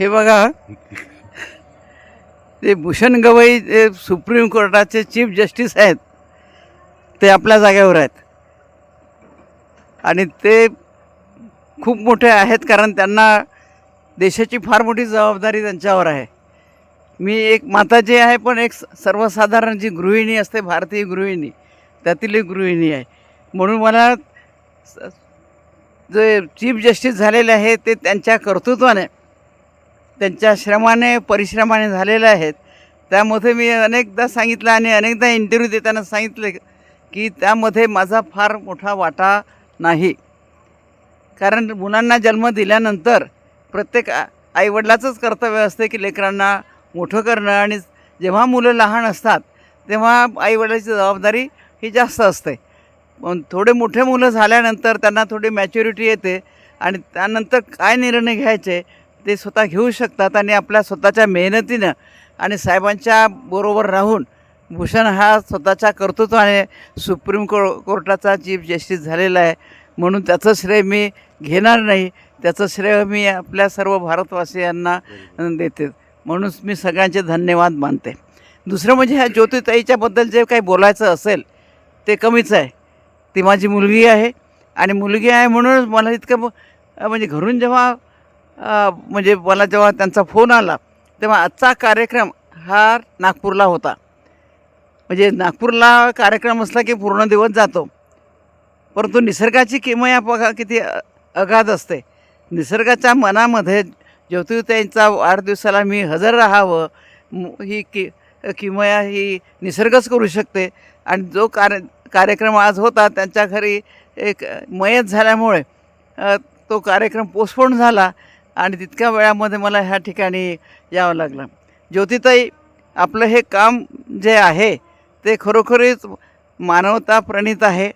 हे बघा. ते भूषण गवई जे सुप्रीम कोर्टाचे चीफ जस्टिस आहेत. ते आपल्या जागेवर आहेत. आणि ते खूप मोठे आहेत कारण त्यांना देशाची फार मोठी जबाबदारी त्यांच्यावर आहे. मी एक माता जी आहे पण एक सर्वसाधारण जी गृहिणी असते भारतीय गृहिणी त्यातील एक गृहिणी आहे. म्हणून मला स- जे चीफ जस्टिस झालेले आहे ते त्यांच्या कर्तृत्वाने त्यांच्या श्रमाने परिश्रमाने झालेले आहेत. त्यामध्ये मी अनेकदा सांगितलं आणि अनेकदा इंटरव्ह्यू देताना सांगितले की त्यामध्ये माझा फार मोठा वाटा नाही. कारण मुलांना जन्म दिल्यानंतर प्रत्येक आईवडिलाचंच कर्तव्य असते की लेकरांना मोठं करणं आणि जेव्हा मुलं लहान असतात तेव्हा आईवडिलाची जबाबदारी ही जास्त असते. पण थोडे मोठे मुलं झाल्यानंतर त्यांना थोडी मॅच्युरिटी येते आणि त्यानंतर काय निर्णय घ्यायचे ते स्वतः घेऊ शकतात आणि आपल्या स्वतःच्या मेहनतीनं आणि साहेबांच्या बरोबर राहून भूषण हा स्वतःच्या कर्तृत्वाने सुप्रीम को कोर्टाचा चीफ जस्टिस झालेला आहे. म्हणून त्याचं श्रेय मी घेणार नाही. त्याचं श्रेय मी आपल्या सर्व भारतवासियांना देते. म्हणून मी सगळ्यांचे धन्यवाद मानते. दुसरं म्हणजे ह्या ज्योतिताईच्याबद्दल जे काही बोलायचं असेल ते कमीच आहे. ती माझी मुलगी आहे आणि मुलगी आहे म्हणूनच मला इतकं म्हणजे घरून जेव्हा म्हणजे मला जेव्हा त्यांचा फोन आला तेव्हा आजचा कार्यक्रम हा नागपूरला होता. म्हणजे नागपूरला कार्यक्रम असला की पूर्ण दिवस जातो. परंतु निसर्गाची किमया बघा किती अगाध असते. निसर्गाच्या मनामध्ये ज्योतिताईंचा वाढदिवसाला मी हजर राहावं ही कि किमया ही निसर्गच करू शकते. आणि जो कार्य कार्यक्रम आज होता त्यांच्या घरी एक मयत झाल्यामुळे तो कार्यक्रम पोस्टपोन झाला. आणि तितक्या वेळामध्ये मला ह्या ठिकाणी यावं लागलं. ज्योतिताई आपलं हे काम जे आहे ते खरोखरीच मानवता प्रणीत आहे.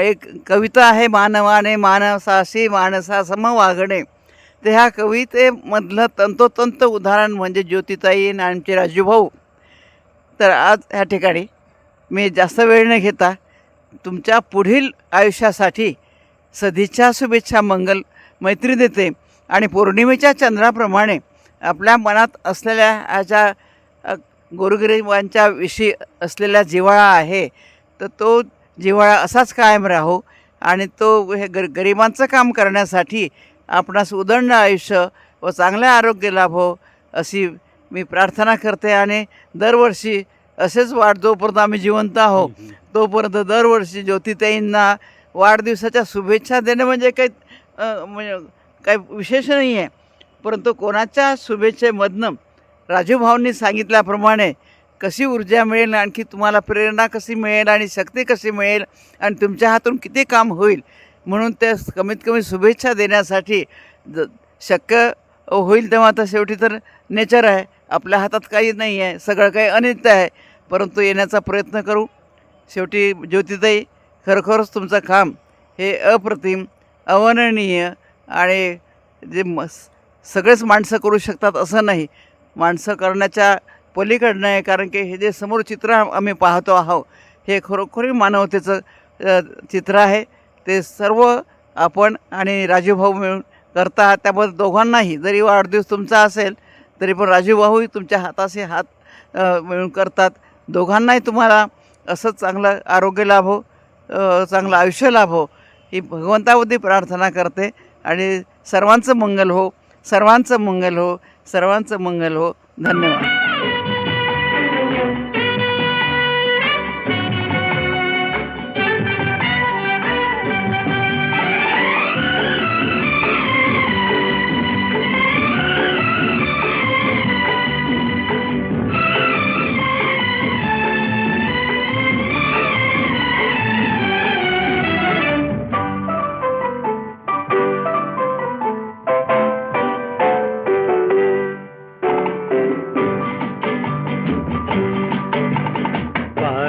एक कविता आहे मानवाने मानसाशी माणसा सम वागणे. ते ह्या कवितेमधलं तंतोतंत उदाहरण म्हणजे ज्योतिताई आणि आमचे राजूभाऊ तर आज ह्या ठिकाणी मी जास्त वेळ न घेता तुमच्या पुढील आयुष्यासाठी सदिच्छा शुभेच्छा मंगल मैत्री देते. आणि पौर्णिमेच्या चंद्राप्रमाणे आपल्या मनात असलेल्या ह्याच्या गोरगरिबांच्या विषयी असलेला जिव्हाळा आहे तर तो जिव्हाळा असाच कायम राहो आणि तो हे गर गरिबांचं काम करण्यासाठी आपणास उदंड आयुष्य व चांगले आरोग्य लाभो अशी मी प्रार्थना करते आणि दरवर्षी असेच वाढ जोपर्यंत आम्ही जिवंत आहो. तोपर्यंत दरवर्षी ज्योतिताईंना वाढदिवसाच्या शुभेच्छा देणं म्हणजे काही म्हणजे काही विशेष नाही आहे परंतु कोणाच्या शुभेच्छेमधनं राजूभाऊंनी सांगितल्याप्रमाणे कशी ऊर्जा मिळेल आणखी तुम्हाला प्रेरणा कशी मिळेल आणि शक्ती कशी मिळेल आणि तुमच्या हातून किती काम होईल म्हणून ते कमीत कमी शुभेच्छा देण्यासाठी ज शक्य होईल तेव्हा आता शेवटी तर नेचर आहे. आपल्या हातात काही नाही आहे सगळं काही अनित्य आहे. परंतु येण्याचा प्रयत्न करू. शेवटी ज्योतिताई खरोखरच तुमचं काम हे अप्रतिम अवर्णनीय आणि जे म सगळेच माणसं करू शकतात असं नाही. माणसं करण्याच्या पलीकडनं आहे कारण की हे जे समोर चित्र आम्ही पाहतो आहोत हे खरोखरी मानवतेचं चित्र आहे. ते सर्व आपण आणि राजूभाऊ मिळून करता त्याबद्दल दोघांनाही जरी वाढदिवस तुमचा असेल तरी पण राजूभाऊही तुमच्या हाताशी हात मिळून करतात. दोघांनाही तुम्हाला असंच चांगलं आरोग्य लाभो चांगलं आयुष्य लाभो ही भगवंतावधी प्रार्थना करते. आणि सर्वांचं मंगल हो सर्वांचं मंगल हो सर्वांचं मंगल हो. धन्यवाद.